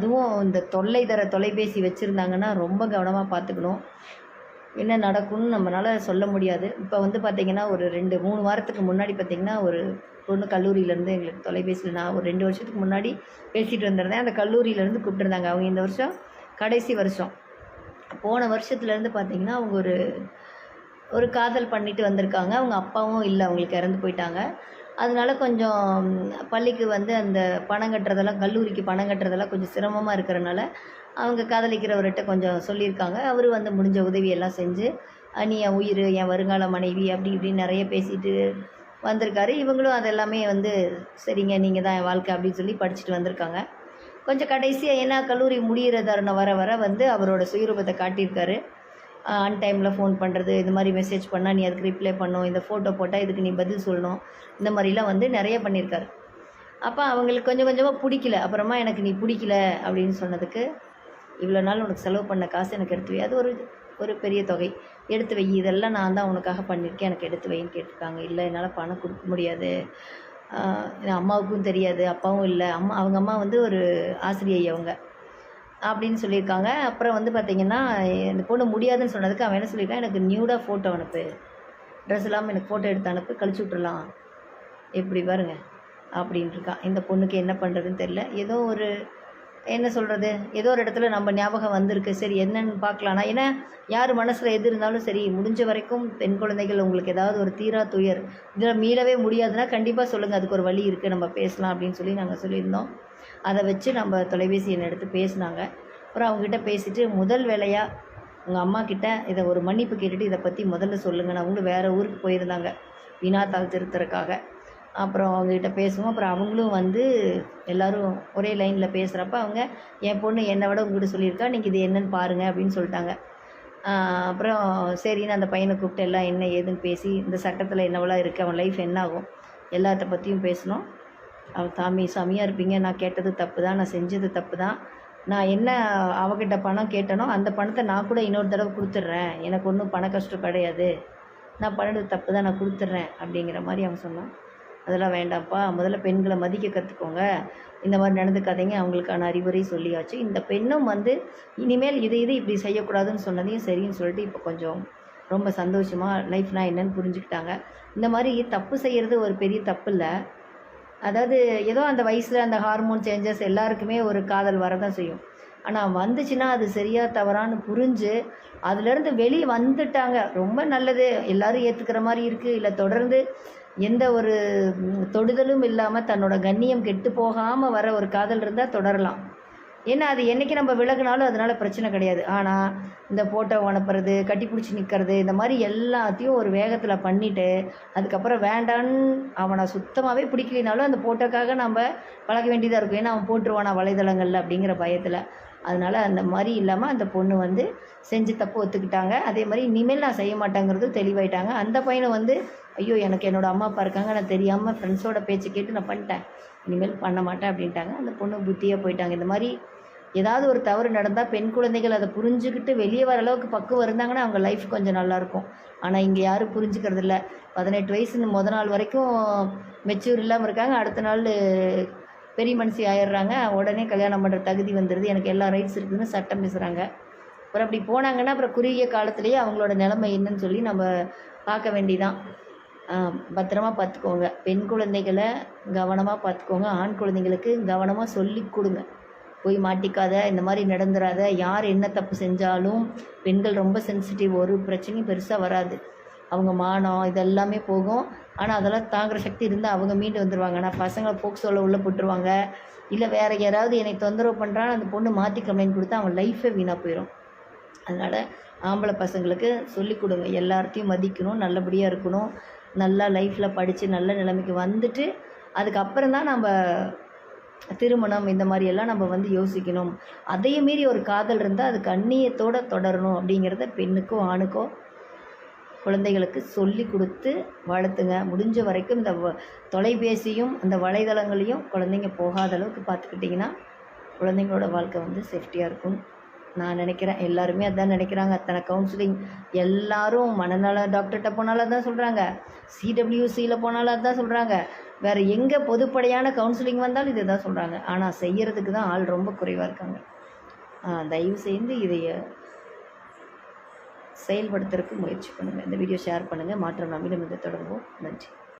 அதுவும் இந்த தொல்லை தர தொலைபேசி வச்சுருந்தாங்கன்னா ரொம்ப கவனமாக பார்த்துக்கணும். என்ன நடக்கும்னு நம்மளால் சொல்ல முடியாது. இப்போ வந்து பார்த்திங்கன்னா ஒரு ரெண்டு மூணு வாரத்துக்கு முன்னாடி பார்த்திங்கன்னா ஒரு பொண்ணு கல்லூரியிலேருந்து எங்களுக்கு தொலைபேசியில் நான் ஒரு ரெண்டு வருஷத்துக்கு முன்னாடி பேசிகிட்டு வந்திருந்தேன் அந்த கல்லூரியிலேருந்து கூப்பிட்டுருந்தாங்க. அவங்க இந்த வருஷம் கடைசி வருஷம். போன வருஷத்துலேருந்து பார்த்திங்கன்னா அவங்க ஒரு ஒரு காதல் பண்ணிட்டு வந்திருக்காங்க. அவங்க அப்பாவும் இல்லை அவங்களுக்கு இறந்து போயிட்டாங்க. அதனால கொஞ்சம் பள்ளிக்கு வந்து அந்த பணம் கட்டுறதெல்லாம் கல்லூரிக்கு பணம் கட்டுறதெல்லாம் கொஞ்சம் சிரமமாக இருக்கிறனால அவங்க காதலிக்கிறவர்கிட்ட கொஞ்சம் சொல்லியிருக்காங்க. அவர் வந்து முடிஞ்ச உதவியெல்லாம் செஞ்சு அனி நீ என் உயிர் என் வருங்கால மனைவி அப்படி இப்படின்னு நிறைய பேசிட்டு வந்திருக்காரு. இவங்களும் அதெல்லாமே வந்து சரிங்க நீங்கள் தான் என் வாழ்க்கை அப்படின்னு சொல்லி படிச்சுட்டு வந்திருக்காங்க. கொஞ்சம் கடைசியாக ஏன்னா கல்லூரி முடிகிற தருணம் வர வர வந்து அவரோட சுயரூபத்தை காட்டியிருக்காரு. அன் டைமில் ஃபோன் பண்ணுறது இது மாதிரி மெசேஜ் பண்ணால் நீ அதுக்கு ரிப்ளை பண்ணும் இந்த ஃபோட்டோ போட்டால் இதுக்கு நீ பதில் சொல்லணும் இந்த மாதிரிலாம் வந்து நிறைய பண்ணியிருக்காரு. அப்போ அவங்களுக்கு கொஞ்சம் கொஞ்சமாக பிடிக்கல. அப்புறமா எனக்கு நீ பிடிக்கல அப்படின்னு சொன்னதுக்கு இவ்வளோ நாள் உனக்கு செலவு பண்ண காசு எனக்கு எடுத்து வை அது ஒரு ஒரு பெரிய தொகை. எடுத்து வை இதெல்லாம் நான் தான் உனக்காக பண்ணியிருக்கேன் எனக்கு எடுத்து வைன்னு கேட்டிருக்காங்க. இல்லை என்னால் பணம் கொடுக்க முடியாது. அம்மாவுக்கும் தெரியாது அப்பாவும் இல்லை. அம்மா அவங்க அம்மா வந்து ஒரு ஆசிரியை அவங்க. அப்படின்னு சொல்லியிருக்காங்க. அப்புறம் வந்து பார்த்திங்கன்னா இந்த பொண்ணு முடியாதுன்னு சொன்னதுக்கு அவன் என்ன சொல்லியிருக்கான் எனக்கு நியூடாக ஃபோட்டோ அனுப்பு. ட்ரெஸ் இல்லாமல் எனக்கு ஃபோட்டோ எடுத்து அனுப்பு. கழிச்சு விட்றலாம் எப்படி பாருங்க. அப்படின்ட்டுருக்கான் இந்த பொண்ணுக்கு என்ன பண்ணுறதுன்னு தெரில ஏதோ ஒரு என்ன சொல்கிறது ஏதோ ஒரு இடத்துல நம்ம ஞாபகம் வந்திருக்கு. சரி என்னன்னு பார்க்கலாம்னா ஏன்னா யார் மனசில் எது இருந்தாலும் சரி முடிஞ்ச வரைக்கும் பெண் குழந்தைகள் உங்களுக்கு ஏதாவது ஒரு தீரா துயர் இதில் மீளவே முடியாதுன்னா கண்டிப்பாக சொல்லுங்கள் அதுக்கு ஒரு வழி இருக்குது நம்ம பேசலாம் அப்படின்னு சொல்லி நாங்கள் சொல்லியிருந்தோம். அதை வச்சு நம்ம தொலைபேசி எண்ணை எடுத்து பேசினாங்க. அப்புறம் அவங்ககிட்ட பேசிவிட்டு முதல் வேலையாக உங்கள் அம்மா கிட்ட இதை ஒரு மன்னிப்பு கேட்டுட்டு இதை பற்றி முதல்ல சொல்லுங்கள் அவங்களும் வேறு ஊருக்கு போயிருந்தாங்க. வினாத்தால் திருத்தறக்காக அப்புறம் அவங்ககிட்ட பேசுவோம். அப்புறம் அவங்களும் வந்து எல்லாரும் ஒரே லைனில் பேசுகிறப்ப அவங்க என் பொண்ணு என்னை விட உங்ககிட்ட சொல்லியிருக்கா? நீங்கள் இது என்னன்னு பாருங்கள் அப்படின்னு சொல்லிட்டாங்க. அப்புறம் சரின்னு அந்த பையனை கூப்பிட்டு எல்லாம் என்ன ஏதுன்னு பேசி இந்த சட்டத்தில் என்னவெல்லாம் இருக்குது அவன் லைஃப் என்ன ஆகும்? எல்லாத்த பற்றியும் பேசணும். அவன் தாமி சாமியாக இருப்பீங்க. நான் கேட்டது தப்பு தான். நான் செஞ்சது தப்பு தான். நான் என்ன அவகிட்ட பணம் கேட்டனோ அந்த பணத்தை நான் கூட இன்னொரு தடவை கொடுத்துட்றேன். எனக்கு ஒன்றும் பண கஷ்டம் கிடையாது. நான் பண்ணது தப்பு தான். நான் கொடுத்துட்றேன். அப்படிங்கிற மாதிரி அவன் சொன்னான். அதெல்லாம் வேண்டாம்ப்பா. முதல்ல பெண்களை மதிக்க கற்றுக்கோங்க இந்த மாதிரி நடந்துக்காதீங்க. அவங்களுக்கான அறிவுரை சொல்லியாச்சு. இந்த பெண்ணும் வந்து இனிமேல் இது இது இப்படி செய்யக்கூடாதுன்னு சொன்னதையும் சரின்னு சொல்லிட்டு இப்போ கொஞ்சம் ரொம்ப சந்தோஷமாக லைஃப்னா என்னன்னு புரிஞ்சுக்கிட்டாங்க. இந்த மாதிரி தப்பு செய்கிறது ஒரு பெரிய தப்பு இல்லை அதாவது ஏதோ அந்த வயசில் அந்த ஹார்மோன் சேஞ்சஸ் எல்லாருக்குமே ஒரு காதல் வரதான் செய்யும். ஆனால் வந்துச்சுன்னா அது சரியாக தவறான்னு புரிஞ்சு அதுலேருந்து வெளியே வந்துட்டாங்க. ரொம்ப நல்லது. எல்லோரும் ஏற்றுக்கிற மாதிரி இருக்குது இல்லை தொடர்ந்து எந்த ஒரு தொடுதலும் இல்லாமல் தன்னோட கண்ணியம் கெட்டு போகாமல் வர ஒரு காதல் இருந்தால் தொடரலாம். ஏன்னா அது என்றைக்கு நம்ம விலகினாலும் அதனால பிரச்சனை கிடையாது. ஆனால் இந்த ஃபோட்டோ அனுப்புறது கட்டி பிடிச்சி நிற்கிறது இந்த மாதிரி எல்லாத்தையும் ஒரு வேகத்தில் பண்ணிவிட்டு அதுக்கப்புறம் வேண்டான்னு அவனை சுத்தமாகவே பிடிக்கலினாலும் அந்த ஃபோட்டோக்காக நம்ம பழக வேண்டியதாக இருக்கும். ஏன்னா அவன் போட்டுருவானா வலைதளங்களில் அப்படிங்கிற பயத்தில். அதனால் அந்த மாதிரி இல்லாமல் அந்த பொண்ணு வந்து செஞ்சு தப்பு ஒத்துக்கிட்டாங்க. அதே மாதிரி இனிமேல் நான் செய்ய மாட்டேங்கிறது தெளிவாயிட்டாங்க. அந்த பையனை வந்து ஐயோ எனக்கு என்னோட அம்மா அப்பா இருக்காங்க நான் தெரியாமல் ஃப்ரெண்ட்ஸோட பேச்சை கேட்டு நான் பண்ணிட்டேன். இனிமேல் பண்ண மாட்டேன் அப்படின்ட்டாங்க. அந்த பொண்ணு புத்தியாக போயிட்டாங்க. இந்த மாதிரி ஏதாவது ஒரு தவறு நடந்தால் பெண் குழந்தைகள் அதை புரிஞ்சுக்கிட்டு வெளியே வர அளவுக்கு பக்குவம் இருந்தாங்கன்னா அவங்க லைஃப் கொஞ்சம் நல்லாயிருக்கும் ஆனால் இங்கே யாரும் புரிஞ்சுக்கிறது இல்லை. பதினெட்டு வயசுன்னு முத நாள் வரைக்கும் மெச்சூர் இல்லாமல் இருக்காங்க. அடுத்த நாள் பெரிய மனுஷி ஆயிடுறாங்க. உடனே கல்யாணம் பண்ணுற தகுதி வந்துடுது எனக்கு எல்லா ரைட்ஸ் இருக்குதுன்னு சட்டம் பேசுகிறாங்க அப்புறம் அப்படி போனாங்கன்னா அப்புறம் குறுகிய காலத்திலேயே அவங்களோட நிலைமை என்னன்னு சொல்லி நம்ம பார்க்க வேண்டிதான் பத்திரமா பார்த்துக்கோங்க பெண் குழந்தைகளை கவனமாக பார்த்துக்கோங்க ஆண் குழந்தைங்களுக்கு கவனமாக சொல்லி கொடுங்க. போய் மாட்டிக்காத இந்த மாதிரி நடந்துடாத யார் என்ன தப்பு செஞ்சாலும் பெண்கள் ரொம்ப சென்சிட்டிவ் ஒரு பிரச்சனையும் பெருசாக வராது. அவங்க மானம் இதெல்லாமே போகும். ஆனால் அதெல்லாம் தாங்குற சக்தி இருந்தால் அவங்க மீண்டு வந்துடுவாங்க ஆனால் பசங்களை போக்சோவில் உள்ளே போட்டுருவாங்க. இல்லை வேறு யாராவது என்னை தொந்தரவு பண்ணுறான்னு அந்த பொண்ணு மாற்றி கம்ப்ளைண்ட் கொடுத்தா அவன் லைஃபே வீணாக போயிடும் அதனால் ஆம்பளை பசங்களுக்கு சொல்லிக் கொடுங்க. எல்லார்த்தையும் மதிக்கணும் நல்லபடியாக இருக்கணும். நல்லா லைஃப்பில் படித்து நல்ல நிலைமைக்கு வந்துட்டு அதுக்கப்புறம் தான் நம்ம திருமணம் இந்த மாதிரி எல்லாம் நம்ம வந்து யோசிக்கணும். அதையும் மீறி ஒரு காதல் இருந்தால் அது கண்ணியத்தோடு தொடரணும் அப்படிங்கிறத பெண்ணுக்கோ ஆணுக்கோ குழந்தைகளுக்கு சொல்லி கொடுத்து வளர்த்துங்க. முடிஞ்ச வரைக்கும் இந்த வ- தொலைபேசியும் அந்த வலைதளங்களையும் குழந்தைங்க போகாத அளவுக்கு பார்த்துக்கிட்டிங்கன்னா குழந்தைங்களோட வாழ்க்கை வந்து சேஃப்டியாக இருக்கும். நான் நினைக்கிறேன். எல்லாருமே அதான் நினைக்கிறாங்க. அத்தனை கவுன்சிலிங் எல்லாரும் மனநல டாக்டர்கிட்ட போனாலும் அதான் சொல்கிறாங்க சிடபிள்யூசியில் போனாலும் அதான் சொல்கிறாங்க வேறு எங்கே பொதுப்படையான கவுன்சிலிங் வந்தாலும் இதை தான் சொல்கிறாங்க ஆனால் செய்கிறதுக்கு தான் ஆள் ரொம்ப குறைவாக இருக்காங்க. தயவு செய்து இதைய செயல்படுத்துறதுக்கு முயற்சி பண்ணுங்கள் இந்த வீடியோ ஷேர் பண்ணுங்கள் மாற்றம் நம்பிடம் இதை தொடங்குவோம் நன்றி.